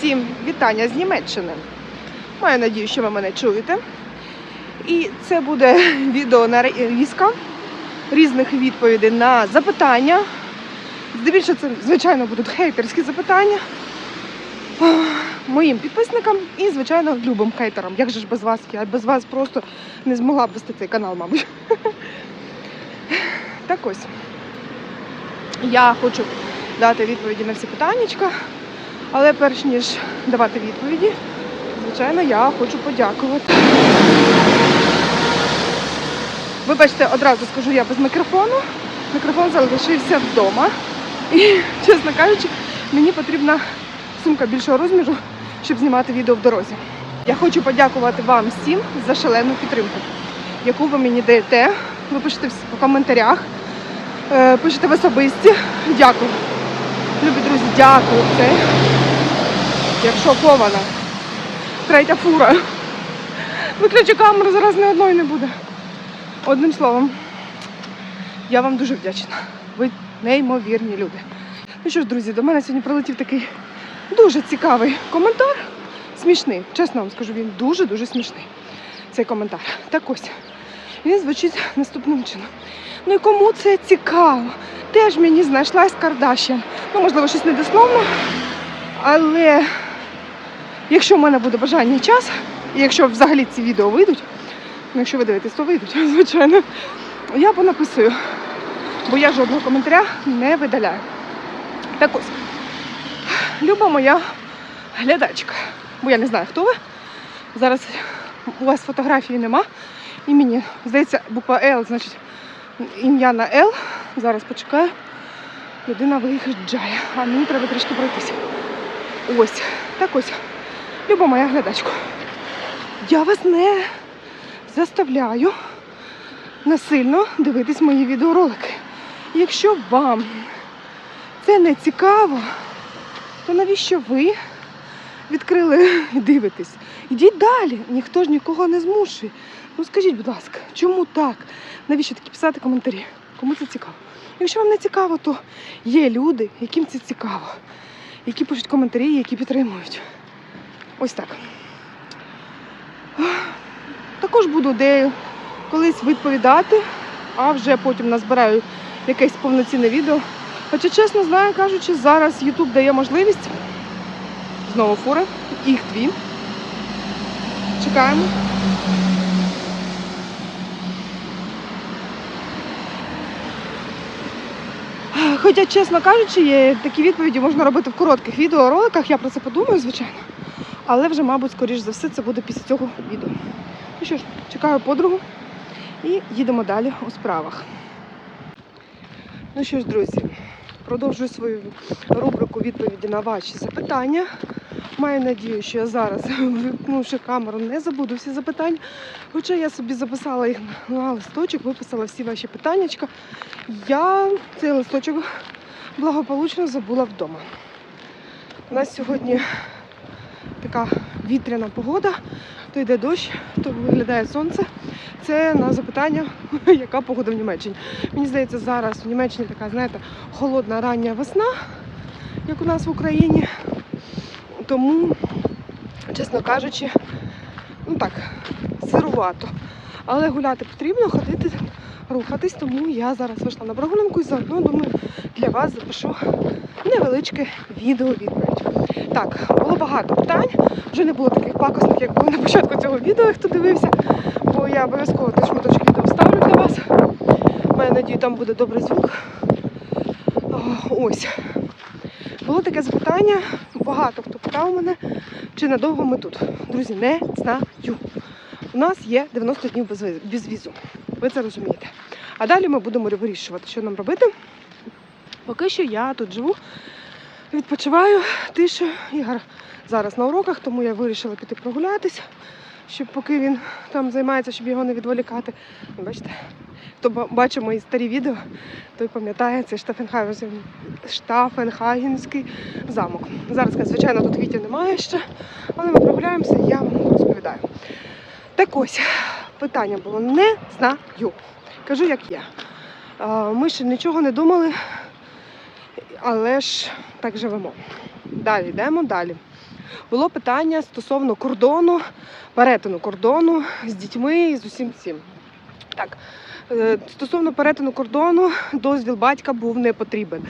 Всім вітання з Німеччини. Маю надію, що ви мене чуєте. І це буде відео нарізка різних відповідей на запитання. Здебільшого це, звичайно, будуть хейтерські запитання моїм підписникам і, звичайно, любим хейтерам. Як же ж без вас? Я без вас просто не змогла б вести цей канал, мабуть. Так ось. Я хочу дати відповіді на всі питаннячка. Але перш ніж давати відповіді, звичайно, я хочу подякувати. Вибачте, одразу скажу я без мікрофону. Мікрофон залишився вдома. І, чесно кажучи, мені потрібна сумка більшого розміру, щоб знімати відео в дорозі. Я хочу подякувати вам всім за шалену підтримку, яку ви мені даєте. Ви пишете в коментарях, е, пишете в особисті. Дякую. Любі друзі, дякую. Як шокована. Третя фура. Виключу камеру, зараз ні одної не буде. Одним словом, я вам дуже вдячна. Ви неймовірні люди. Ну що ж, друзі, до мене сьогодні прилетів такий дуже цікавий коментар. Смішний. Чесно вам скажу, він дуже-дуже смішний. Цей коментар. Так ось. Він звучить наступним чином. Ну і кому це цікаво? Теж мені знайшлась Кардашян. Ну, можливо, щось недословно. Але якщо в мене буде бажання і час, і якщо взагалі ці відео вийдуть, ну якщо ви дивитесь, то вийдуть, звичайно, я понаписую. Бо я жодного коментаря не видаляю. Так ось, люба моя глядачка, бо я не знаю, хто ви. Зараз у вас фотографії нема. І мені, здається, буква Л, значить, ім'я на Л. Зараз почекаю. Людина виїжджає, а мені треба трішки пройтися. Ось, так ось. Люба моя глядачко. Я вас не заставляю насильно дивитись мої відеоролики. Якщо вам це не цікаво, то навіщо ви відкрили і дивитесь? Ідіть далі, ніхто ж нікого не змушує. Ну скажіть, будь ласка, чому так? Навіщо такі писати коментарі? Кому це цікаво? Якщо вам не цікаво, то є люди, яким це цікаво, які пишуть коментарі, які підтримують. Ось так. Також буду де колись відповідати, а вже потім назбираю якесь повноцінне відео. Хоча, чесно знаю, кажучи, зараз YouTube дає можливість. Знову фура, їх дві. Чекаємо. Хоча, чесно кажучи, такі відповіді можна робити в коротких відеороликах, я про це подумаю, звичайно. Але вже, мабуть, скоріш за все, це буде після цього відео. Ну що ж, чекаю подругу і їдемо далі у справах. Ну що ж, друзі, продовжую свою рубрику відповіді на ваші запитання. Маю надію, що я зараз, вимкнувши камеру, не забуду всі запитання. Хоча я собі записала їх на листочок, виписала всі ваші питаннячка. Я цей листочок благополучно забула вдома. У нас сьогодні така вітряна погода, то йде дощ, то виглядає сонце. Це на запитання, яка погода в Німеччині. Мені здається, зараз в Німеччині така, знаєте, холодна рання весна, як у нас в Україні. Тому, чесно кажучи, ну так, сирувато. Але гуляти потрібно, ходити, рухатись, тому я зараз вийшла на прогулянку і заодно думаю, для вас запишу невеличке відео відповідь. Так, було багато питань. Вже не було таких пакосних, як було на початку цього відео, хто дивився. Бо я обов'язково теж шматочки відео вставлю для вас. Маю надію, там буде добрий звук. Ось. Було таке запитання, багато хто питав мене, чи надовго ми тут. Друзі, не знаю. У нас є 90 днів без візу. Ви це розумієте. А далі ми будемо вирішувати, що нам робити. Поки що я тут живу, відпочиваю, тишу. Ігор зараз на уроках, тому я вирішила піти прогулятися, щоб поки він там займається, щоб його не відволікати. Бачите, хто бачив мої старі відео, той пам'ятає, це Штафенхагенський замок. Зараз, звичайно, тут квітів немає ще, але ми прогуляємося я вам розповідаю. Так ось, питання було не знаю. Кажу, як є. Ми ще нічого не думали, але ж так живемо. Далі йдемо далі. було питання стосовно кордону, перетину кордону з дітьми і з усім цим. Так, е, стосовно перетину кордону, дозвіл батька був не потрібен.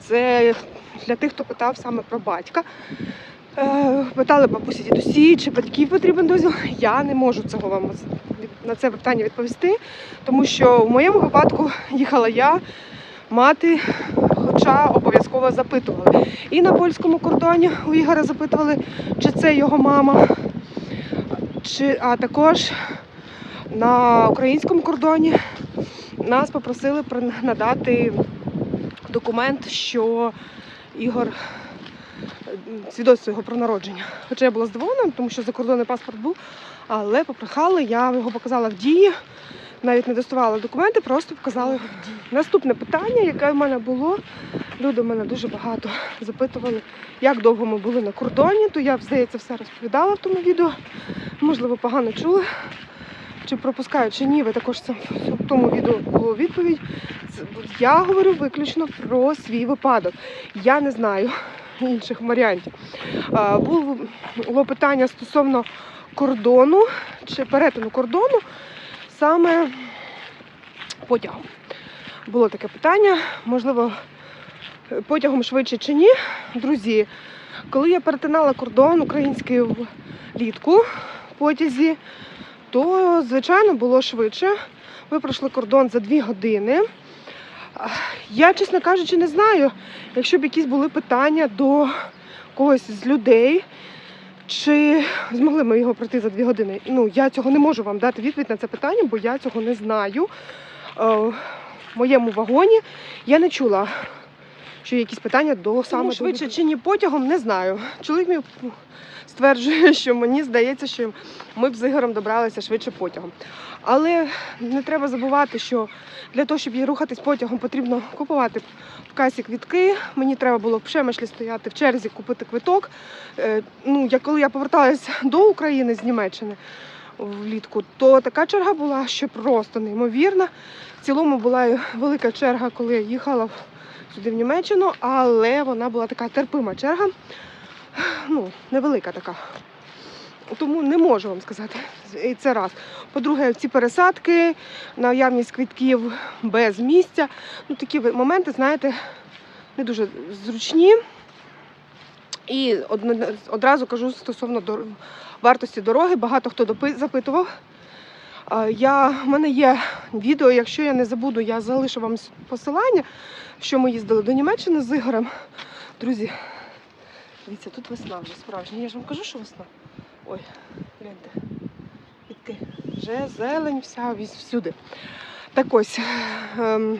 Це для тих, хто питав саме про батька. Е, Питали бабусі дідусі, чи батьків потрібен дозвіл. Я не можу цього вам на це питання відповісти, тому що в моєму випадку їхала я, мати, хоча обов'язково запитували. І на польському кордоні у Ігоря запитували, чи це його мама, чи, а також на українському кордоні нас попросили надати документ, що Ігор свідоцтво його про народження. Хоча я була здивована, тому що закордонний паспорт був, але попрохали, я його показала в дії, навіть не доставала документи, просто дії. Наступне питання, яке в мене було, люди в мене дуже багато запитували, як довго ми були на кордоні, то я, здається, все розповідала в тому відео. Можливо, погано чули. Чи пропускаю, чи ні, ви також це в тому відео було відповідь. Я говорю виключно про свій випадок. Я не знаю інших варіантів. Було питання стосовно кордону чи перетину кордону саме потягом. Було таке питання, можливо, потягом швидше чи ні. Друзі, коли я перетинала кордон український влітку в потязі, то, звичайно, було швидше. Ми пройшли кордон за дві години. Я, чесно кажучи, не знаю, якщо б якісь були питання до когось з людей, чи змогли ми його пройти за дві години. Ну, я цього не можу вам дати відповідь на це питання, бо я цього не знаю. Е, В моєму вагоні я не чула, що є якісь питання до саме Тому швидше чи ні потягом, не знаю. Чоловік мій стверджує, що мені здається, що ми б з Ігорем добралися швидше потягом. Але не треба забувати, що для того, щоб рухатись потягом, потрібно купувати в касі квітки. Мені треба було в Пшемишлі стояти в черзі, купити квиток. Е, Ну, я коли я поверталася до України з Німеччини влітку, то така черга була, що просто неймовірна. В цілому була велика черга, коли я їхала сюди в Німеччину, але вона була така терпима черга. Ну, невелика така. Тому не можу вам сказати. І це раз. По-друге, ці пересадки, наявність квітків без місця. Ну, такі моменти, знаєте, не дуже зручні. І одразу кажу стосовно вартості дороги, багато хто запитував. Я, в мене є відео, якщо я не забуду, я залишу вам посилання, що ми їздили до Німеччини з Ігорем. Друзі, дивіться, тут весна вже справжня. Я ж вам кажу, що весна. Ой, гляньте. Квітки. Вже зелень вся всюди. Так ось, ем,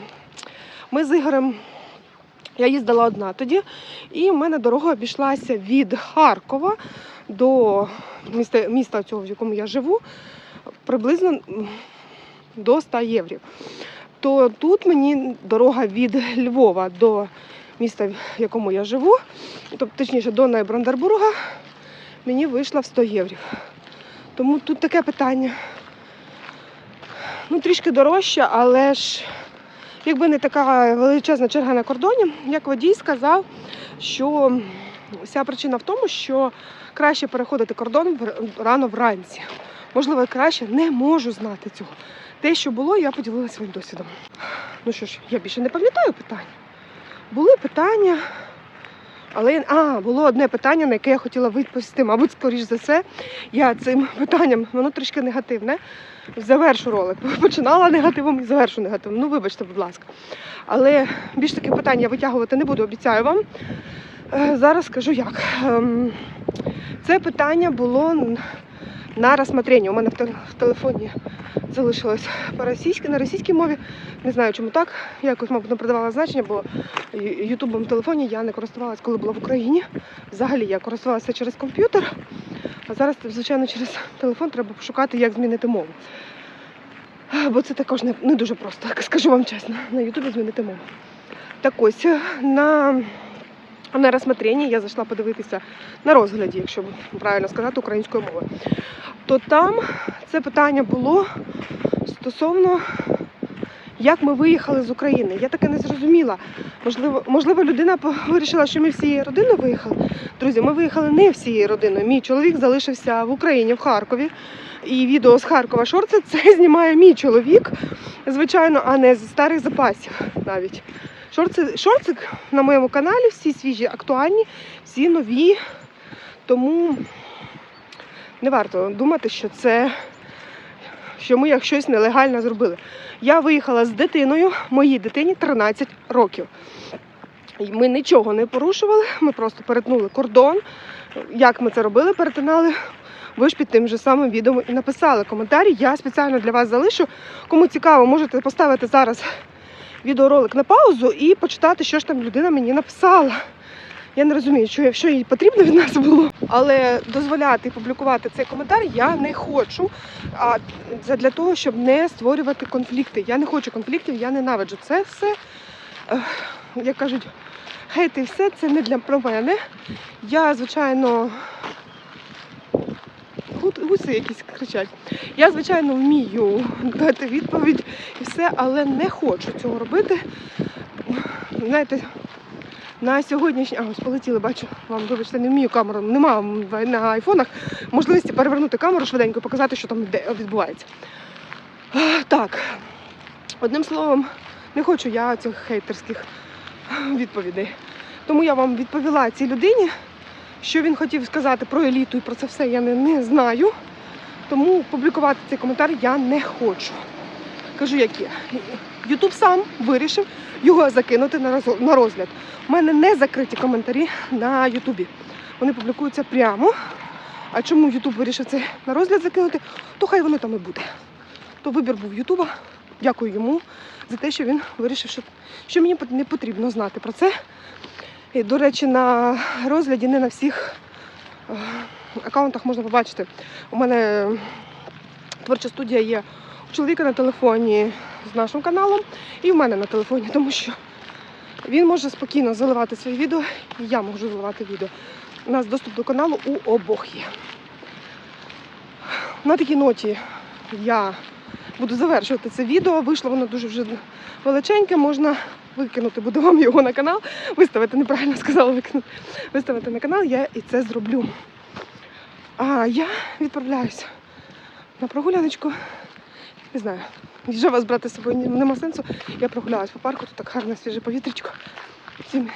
ми з Ігорем, я їздила одна тоді, і в мене дорога обійшлася від Харкова до міста, міста цього, в якому я живу, приблизно до 100 євро. То тут мені дорога від Львова до міста, в якому я живу, тобто точніше до Нейбрандербурга, мені вийшла в 100 євро. Тому тут таке питання. Ну, трішки дорожче, але ж якби не така величезна черга на кордоні, як водій сказав, що вся причина в тому, що краще переходити кордон рано вранці. Можливо, краще не можу знати цього. Те, що було, я поділилася своїм досвідом. Ну що ж, я більше не пам'ятаю питань. Були питання, але а, було одне питання, на яке я хотіла відповісти. Мабуть, скоріш за все, я цим питанням, воно трішки негативне. Завершу ролик. Починала негативом і завершу негативом. Ну, вибачте, будь ласка. Але більш таких питань я витягувати не буду, обіцяю вам. Е, Зараз скажу як. Ем, Це питання було на розсмотрення. У мене в телефоні залишилось по-російськи, на російській мові. Не знаю, чому так. Я якось, мабуть, не придавала значення, бо ютубом в телефоні я не користувалась, коли була в Україні. Взагалі я користувалася через комп'ютер. А зараз, звичайно, через телефон треба пошукати, як змінити мову. Бо це також не дуже просто, скажу вам чесно, на Ютубі змінити мову. Так ось, на, на розсмотренні я зайшла подивитися на розгляді, якщо правильно сказати, українською мовою. То там це питання було стосовно як ми виїхали з України. Я таке не зрозуміла. Можливо, можливо, людина вирішила, що ми всією родиною виїхали. Друзі, ми виїхали не всією родиною. Мій чоловік залишився в Україні, в Харкові. І відео з Харкова шорти це знімає мій чоловік, звичайно, а не з старих запасів навіть. Шорти, шорти на моєму каналі всі свіжі, актуальні, всі нові. Тому не варто думати, що це що ми як щось нелегально зробили. Я виїхала з дитиною, моїй дитині 13 років. Ми нічого не порушували, ми просто перетнули кордон. Як ми це робили, перетинали. Ви ж під тим же самим відео і написали коментарі. Я спеціально для вас залишу. Кому цікаво, можете поставити зараз відеоролик на паузу і почитати, що ж там людина мені написала. Я не розумію, що, що їй потрібно від нас було, але дозволяти публікувати цей коментар я не хочу. А для того, щоб не створювати конфлікти. Я не хочу конфліктів, я ненавиджу це все. Як кажуть, хейт все це не для про мене. Я, звичайно, гуси якісь кричать. Я, звичайно, вмію дати відповідь і все, але не хочу цього робити. Знаєте, на сьогоднішній. А, полетіли, бачу. Вам вибачте, не вмію камеру. Нема на айфонах можливості перевернути камеру швиденько показати, що там відбувається. Так. Одним словом, не хочу я цих хейтерських відповідей. Тому я вам відповіла цій людині, що він хотів сказати про еліту і про це все я не, не знаю. Тому публікувати цей коментар я не хочу. Кажу, як є. Ютуб сам вирішив його закинути на розгляд. У мене не закриті коментарі на Ютубі. Вони публікуються прямо. А чому Ютуб вирішив це на розгляд закинути, то хай воно там і буде. То вибір був Ютуба. Дякую йому за те, що він вирішив, що, що мені не потрібно знати про це. І, до речі, на розгляді не на всіх е, аккаунтах можна побачити. У мене творча студія є у чоловіка на телефоні з нашим каналом і в мене на телефоні, тому що він може спокійно заливати свої відео, і я можу заливати відео. У нас доступ до каналу у обох є. На такій ноті я буду завершувати це відео. Вийшло воно дуже вже величеньке, можна викинути, буду вам його на канал, виставити, неправильно сказала викинути, виставити на канал, я і це зроблю. А я відправляюся на прогуляночку. Не знаю, вже вас брати з собою нема сенсу. Я прогуляюсь по парку, тут так гарне свіже повітрячко. Всім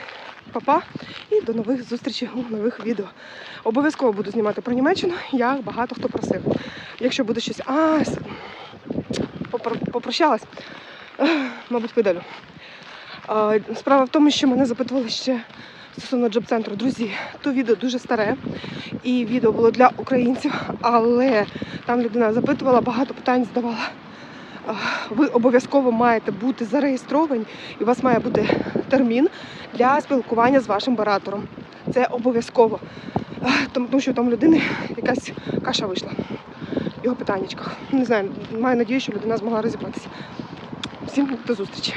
па-па і до нових зустрічей у нових відео. Обов'язково буду знімати про Німеччину, як багато хто просив. Якщо буде щось. А, попрощалась, мабуть, видалю. Справа в тому, що мене запитували ще стосовно джоб-центру. Друзі, то відео дуже старе, і відео було для українців, але там людина запитувала, багато питань задавала. А, Ви обов'язково маєте бути зареєстровані, і у вас має бути термін для спілкування з вашим баратором. Це обов'язково. Тому що там у людини якась каша вийшла в його питаннячках. Не знаю, маю надію, що людина змогла розібратися. Всім до зустрічі.